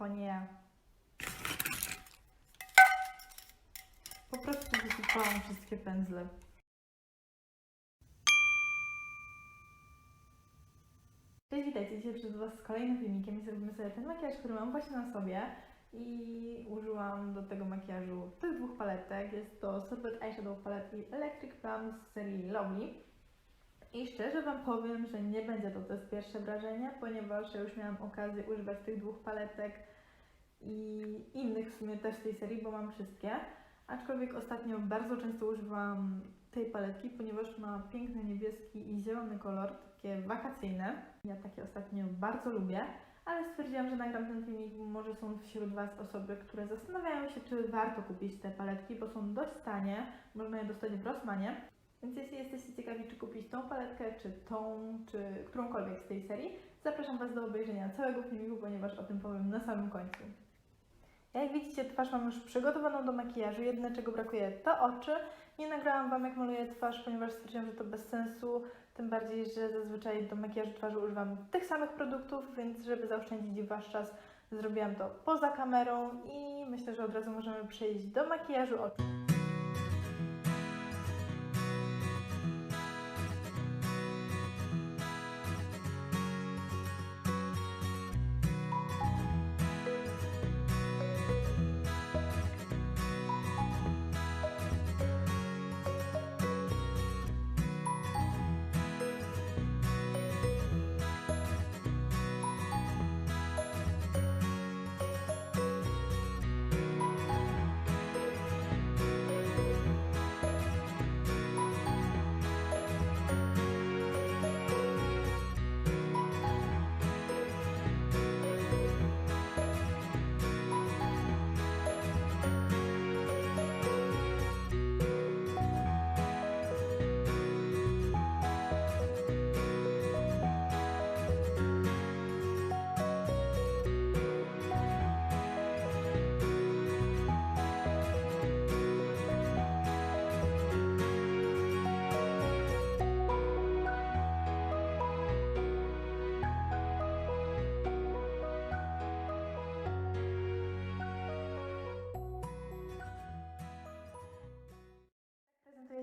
To nie. Po prostu wysypałam wszystkie pędzle. Cześć, witajcie. Dzisiaj do Was z kolejnym filmikiem i zrobimy sobie ten makijaż, który mam właśnie na sobie. I użyłam do tego makijażu tych dwóch paletek. Jest to Sorbet Eyeshadow Palette i Electric Plum z serii Lovely. I szczerze Wam powiem, że nie będzie to też pierwsze wrażenie, ponieważ ja już miałam okazję używać tych dwóch paletek i innych w sumie też z tej serii, bo mam wszystkie. Aczkolwiek ostatnio bardzo często używałam tej paletki, ponieważ ma piękny niebieski i zielony kolor, takie wakacyjne. Ja takie ostatnio bardzo lubię, ale stwierdziłam, że nagram ten filmik, może są wśród Was osoby, które zastanawiają się, czy warto kupić te paletki, bo są dość tanie, można je dostać w Rossmanie. Więc jeśli jesteście ciekawi, czy kupić tą paletkę, czy tą, czy którąkolwiek z tej serii, zapraszam Was do obejrzenia całego filmiku, ponieważ o tym powiem na samym końcu. Jak widzicie, twarz mam już przygotowaną do makijażu. Jedyne, czego brakuje, to oczy. Nie nagrałam Wam, jak maluję twarz, ponieważ stwierdziłam, że to bez sensu. Tym bardziej, że zazwyczaj do makijażu twarzy używam tych samych produktów, więc żeby zaoszczędzić Wasz czas, zrobiłam to poza kamerą i myślę, że od razu możemy przejść do makijażu oczu.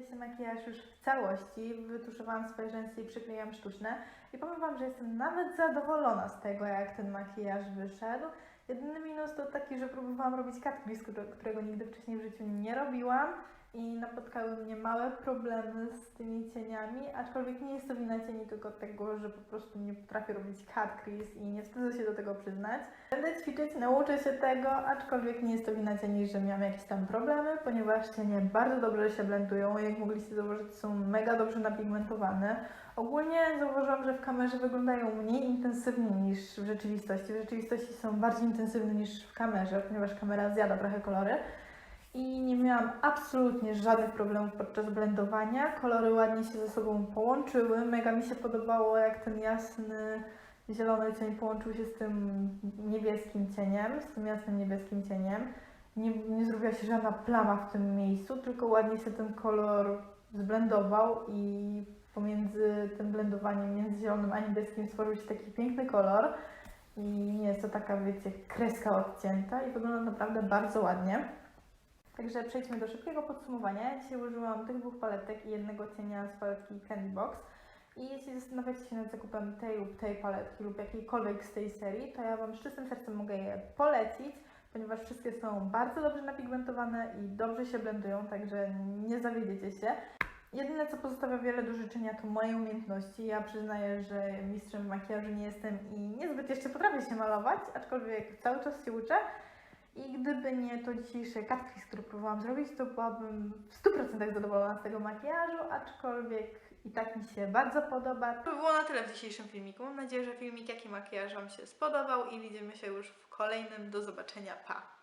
Się makijaż już w całości. Wytuszowałam swoje rzęsy i przyklejam sztuczne. I powiem Wam, że jestem nawet zadowolona z tego, jak ten makijaż wyszedł. Jedyny minus to taki, że próbowałam robić cut którego nigdy wcześniej w życiu nie robiłam. I napotkały mnie małe problemy z tymi cieniami, aczkolwiek nie jest to wina cieni, tylko tego, że po prostu nie potrafię robić cut crease i nie wstydzę się do tego przyznać. Będę ćwiczyć, nauczę się tego, aczkolwiek nie jest to wina cieni, że miałam jakieś tam problemy, ponieważ cienie bardzo dobrze się blendują. Jak mogliście zauważyć, są mega dobrze napigmentowane. Ogólnie zauważyłam, że w kamerze wyglądają mniej intensywnie niż w rzeczywistości. W rzeczywistości są bardziej intensywne niż w kamerze, ponieważ kamera zjada trochę kolory. I nie miałam absolutnie żadnych problemów podczas blendowania. Kolory ładnie się ze sobą połączyły. Mega mi się podobało, jak ten jasny zielony cień połączył się z tym niebieskim cieniem, z tym jasnym niebieskim cieniem. Nie, nie zrobiła się żadna plama w tym miejscu, tylko ładnie się ten kolor zblendował i pomiędzy tym blendowaniem między zielonym a niebieskim stworzył się taki piękny kolor. I nie jest to taka, wiecie, kreska odcięta i wygląda naprawdę bardzo ładnie. Także przejdźmy do szybkiego podsumowania. Dzisiaj użyłam tych dwóch paletek i jednego cienia z paletki Candy Box. I jeśli zastanawiacie się nad zakupem tej lub tej paletki lub jakiejkolwiek z tej serii, to ja Wam z czystym sercem mogę je polecić, ponieważ wszystkie są bardzo dobrze napigmentowane i dobrze się blendują, także nie zawiedziecie się. Jedyne, co pozostawia wiele do życzenia, to moje umiejętności. Ja przyznaję, że mistrzem makijażu nie jestem i niezbyt jeszcze potrafię się malować, aczkolwiek cały czas się uczę. I gdyby nie to dzisiejsze cut crease, które próbowałam zrobić, to byłabym w 100% zadowolona z tego makijażu, aczkolwiek i tak mi się bardzo podoba. To by było na tyle w dzisiejszym filmiku. Mam nadzieję, że filmik, jaki makijaż Wam się spodobał i widzimy się już w kolejnym. Do zobaczenia. Pa!